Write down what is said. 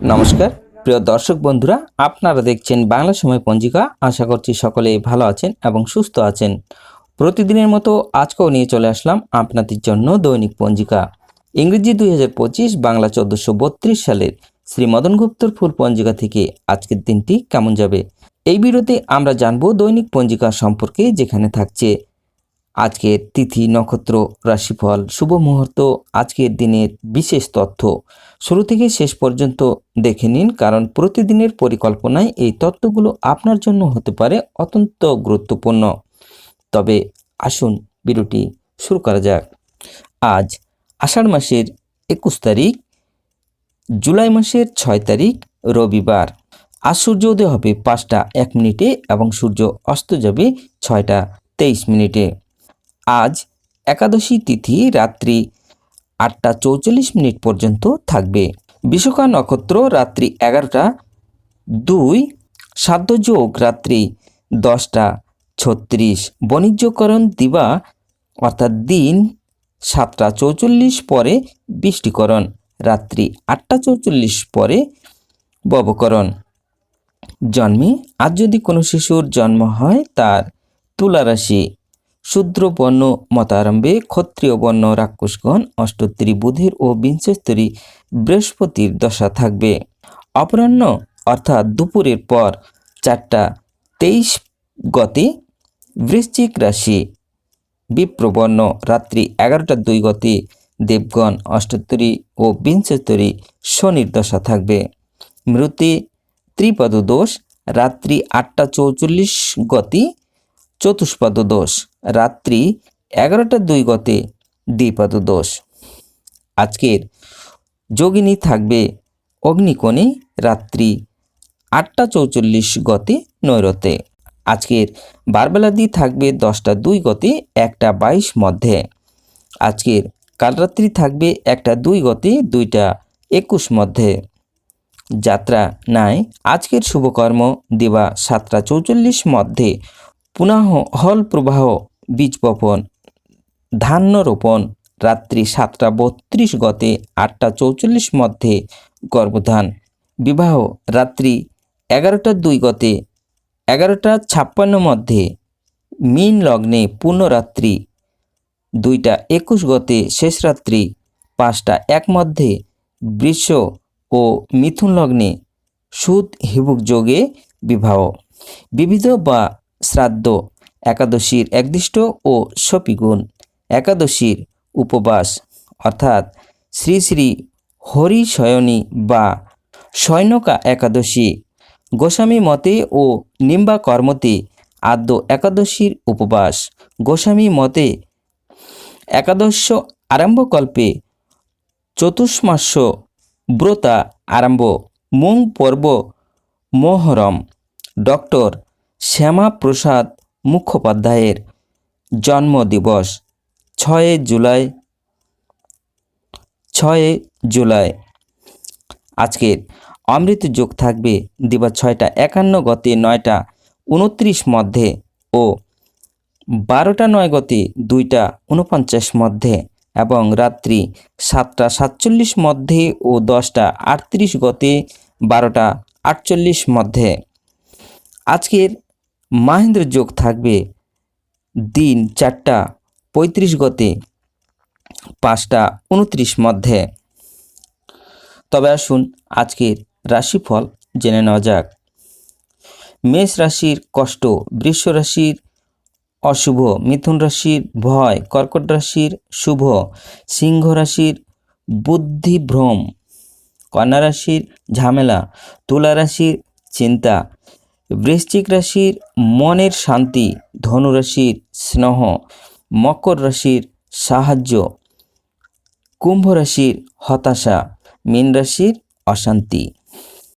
নমস্কার। প্রিয় দর্শক বন্ধুরা, আপনারা দেখছেন বাংলা সময় পঞ্জিকা। আশা করছি সকলে ভালো আছেন এবং সুস্থ আছেন। প্রতিদিনের মতো আজকেও নিয়ে চলে আসলাম আপনাদের জন্য দৈনিক পঞ্জিকা। ইংরেজি দুই হাজার পঁচিশ, বাংলা চোদ্দোশো সালের শ্রী মদন গুপ্তর ফুল পঞ্জিকা থেকে আজকের দিনটি কেমন যাবে? এই ভিডিওতে আমরা জানব দৈনিক পঞ্জিকা সম্পর্কে যেখানে থাকছে। আজকের তিথি নক্ষত্র রাশিফল। শুভ মুহূর্ত, আজকের দিনের বিশেষ তথ্য। শুরু থেকে শেষ পর্যন্ত দেখে নিন, কারণ প্রতিদিনের পরিকল্পনায় এই তথ্যগুলো আপনার জন্য হতে পারে অত্যন্ত গুরুত্বপূর্ণ। তবে আসুন ভিডিওটি শুরু করা যাক। আজ আষাঢ় মাসের একুশ তারিখ, জুলাই মাসের ছয় তারিখ, রবিবার। আজ সূর্য উদয় হবে পাঁচটা এক মিনিটে এবং সূর্য অস্ত যাবে ছয়টা তেইশ মিনিটে। আজ একাদশী তিথি রাত্রি আটটা চৌচল্লিশ মিনিট পর্যন্ত থাকবে। বিশ্বকা নক্ষত্র রাত্রি এগারোটা, দুই সাধ্য যোগ রাত্রি দশটা ছত্রিশ। বাণিজ্যকরণ দিবা অর্থাৎ দিন সাতটা চৌচল্লিশ পরে বৃষ্টিকরণ, রাত্রি আটটা চৌচল্লিশ পরে ববকরণ। জন্মে আজ যদি কোনো শিশুর জন্ম হয় তার তুলা রাশি শূদ্র বর্ণ মতারম্ভে ক্ষত্রিয় বর্ণ রাক্ষসগণ অষ্টোত্তরী বুধের ও বিংশস্তরী বৃহস্পতির দশা থাকবে। অপরাহ্ন, অর্থাৎ দুপুরের পর চারটা তেইশ গতে বৃশ্চিক রাশি বিপ্রবর্ণ, রাত্রি এগারোটা দুই গতে দেবগণ অষ্টোত্তরী ও বিংশস্তরী শনির দশা থাকবে। মৃতে ত্রিপদ দোষ রাত্রি আটটা চৌচল্লিশ গতি চতুষ্পদ দোষ। রাত্রি এগারোটা দুই গতে দ্বিপদ দোষ। আজকের যোগিনী থাকবে অগ্নিকোণে রাত্রি আটটা চৌচল্লিশ গতে নৈরতে। আজকের বারবেলাদি থাকবে দশটা দুই গতে একটা বাইশ মধ্যে। আজকের কালরাত্রি থাকবে একটা দুই গতে দুইটা একুশ মধ্যে। যাত্রা নাই। আজকের শুভকর্ম দিবা সাতটা চৌচল্লিশ মধ্যে। পুনঃ হল প্রবাহ, বীজ বপন, ধান্য রোপণ, রাত্রি সাতটা বত্রিশ গতে আটটা চৌচল্লিশ মধ্যে গর্ভধান। বিবাহ, রাত্রি এগারোটা দুই গতে এগারোটা ছাপ্পান্ন মধ্যে মিন লগ্নে পূর্ণরাত্রি দুইটা একুশ গতে শেষ রাত্রি পাঁচটা এক মধ্যে বৃষ ও মিথুন লগ্নে সুদ, হিবুক যোগে বিবাহ। বিবিধ বা শ্রাদ্ধ, একাদশীর একদিষ্ট ও সপিগুণ। একাদশীর উপবাস, অর্থাৎ শ্রী শ্রী হরিশয়নী বা সৈনকা একাদশী। গোস্বামী মতে ও নিম্বা কর্মতে আদ্য একাদশীর উপবাস। গোস্বামী মতে একাদশ আরম্ভকল্পে চতুষ্মাস্য ব্রতা আরম্ভ, মুং পর্ব মোহরম। ডক্টর শ্যামাপ্রসাদ মুখোপাধ্যায়ের জন্মদিবস, ছয় জুলাই ছয় জুলাই। আজকের অমৃত যোগ থাকবে দিবা ছয়টা, একান্ন গতে নয়টা, উনত্রিশ মধ্যে ও বারোটা নয় গতে দুইটা, উনপঞ্চাশ মধ্যে এবং রাত্রি সাতটা সাতচল্লিশ মধ্যে ও দশটা আটত্রিশ গতে বারোটা আটচল্লিশ মধ্যে। আজকের মাহেন্দ্র যোগ থাকবে দিন চারটা পঁয়ত্রিশ গতে পাঁচটা উনত্রিশ মধ্যে। তবে আসুন আজকের রাশিফল জেনে নেওয়া যাক। মেষ রাশির কষ্ট, বৃষ রাশির অশুভ, মিথুন রাশির ভয়, কর্কট রাশির শুভ, সিংহ রাশির বুদ্ধিভ্রম, কন্যা রাশির ঝামেলা, তুলা রাশির চিন্তা বৃশ্চিক রাশির মনের শান্তি ধনুরাশির স্নেহ, মকর রাশির সাহায্য, কুম্ভ রাশির হতাশা, মীন রাশির অশান্তি।